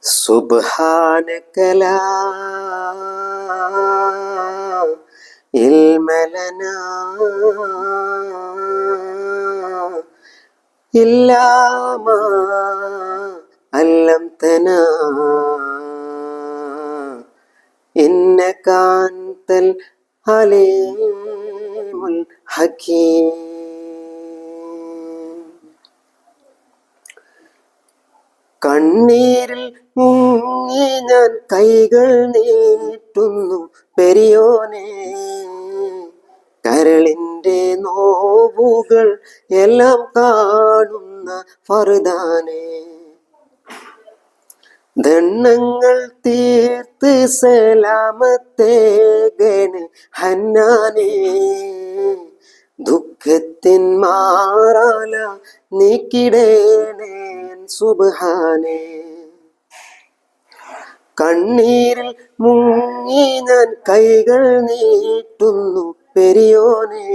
سبحانك لا علم لنا إلا ما علمتنا إنك أنت العليم الحكيم കണ്ണീരിൽ മുങ്ങി ഞാൻ കൈകൾ നീട്ടുന്നു പെരിയോനെ. കരളിന്റെ നോവുകൾ എല്ലാം കാണുന്ന ഫറുദാനെ. ദണ്ണങ്ങൾ തീർത്ത് സലാമത്തേകന് ഹന്നാനേ. ദുഃഖത്തിൻ മാറാല നീക്കിടേനേൻ സുബാനെ കണ്ണീരിൽ മുങ്ങി ഞാൻ കൈകൾ നീട്ടുന്നു പെരിയോനെ.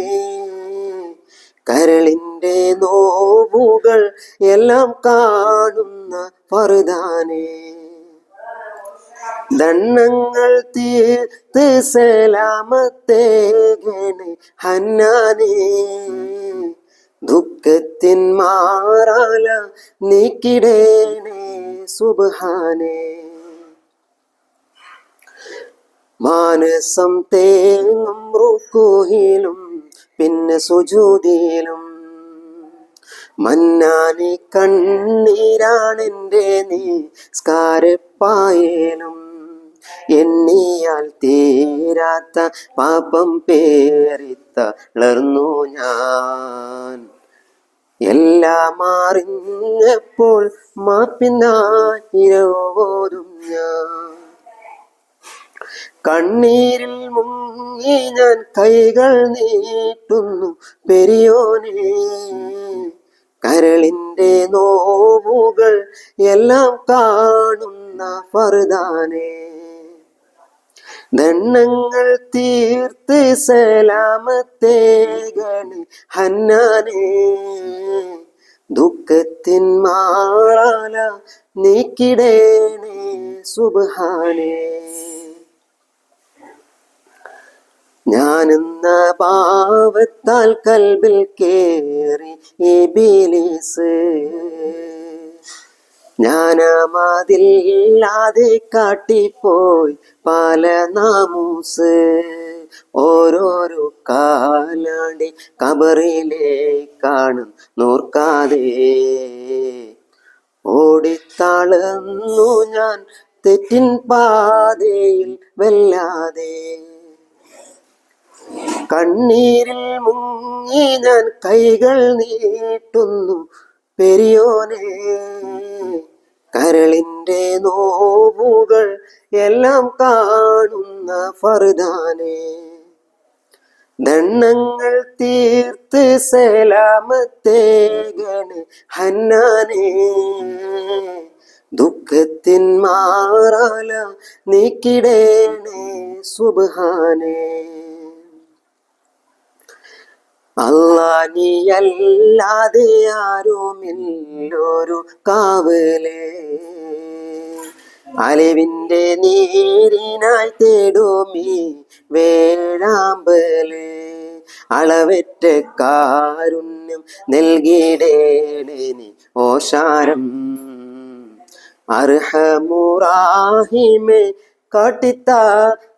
കരളിന്റെ നോവുകൾ എല്ലാം കാണുന്ന ഫറുദാനേ ദണ്ണങ്ങൾ തീർത്ത് സലാമത്തേകണ് ഹന്നാനേ. ദുഃഖത്തിൻ മാറാല നീക്കിടേണേ സുബാനേ മാനസം തേങ്ങും റുക്കുഹിലും പിന്നെ സുജൂതിയിലും. മന്നാനി കണ്ണീരാണെന്റെ നീ സ്കാരപ്പായേലും എണ്ണിയാൽ തീരാത്ത പാപം പേറിത്തളർന്നു ഞാൻ. എല്ലാം അറിഞ്ഞപ്പോൾ മാപ്പിന്നായിരോതും ഞാൻ. കണ്ണീരിൽ മുങ്ങി ഞാൻ കൈകൾ നീട്ടുന്നു പെരിയോനെ കരളിന്റെ നോവുകൾ എല്ലാം കാണുന്ന ഫറുദാനേ. ദണ്ണങ്ങൾ തീർത്ത് സലാമത്തേകണി ഹന്നാനെ. ദുഃഖത്തിൻ മാറാല നീക്കിടേണേ സുബാനെ ഞാനെന്ന പാവത്താൽ കൽബിൽ കേറി ഈ ബിലീസ് ഞാനമാതില്ലാതെ കാട്ടിപ്പോയി പല നാമൂസ്. ഓരോരോ കാലാണ്ടി കബറിലേക്കാണ് നോർക്കാതെ. ഓടിത്താളുന്നു ഞാൻ തെറ്റിൻ പാതയിൽ വല്ലാതെ. കണ്ണീരിൽ മുങ്ങി ഞാൻ കൈകൾ നീട്ടുന്നു പെരിയോനെ. കരളിന്റെ നോവുകൾ എല്ലാം കാണുന്ന ഫറുദാനെ. ദണ്ണങ്ങൾ തീർത്ത് സലാമത്തേകണ് ഹന്നാനേ. ദുഃഖത്തിൻ മാറാല നീക്കിടേണേ സുബാനേ അല്ലാ നീയല്ലാതെ ആരുമില്ലൊരു കാവലേ. അലിവിന്റെ നീരിനായി തേടുമീ വേഴാമ്പലേ. അളവറ്റ കാരുണ്യം നൽകിയിടേണി ഓശാരം അർഹമുറാഹിമേ കാട്ടിത്ത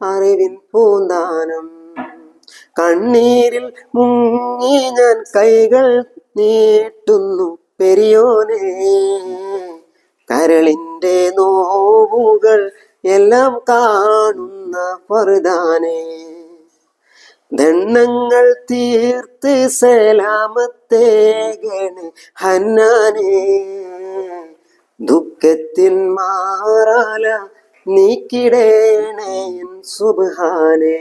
അറിവിൻ പൂന്താനം. കണ്ണീരിൽ മുങ്ങി ഞാൻ കൈകൾ നീട്ടുന്നു പെരിയോനെ. കരളിന്റെ നോവുകൾ എല്ലാം കാണുന്ന പറുതാനെ ദണ്ണങ്ങൾ തീർത്ത് സലാമത്തേകണ് ഹന്നാനെ. ദുഃഖത്തിൻ മാറാല നീക്കിടേണേൻ സുബാനേ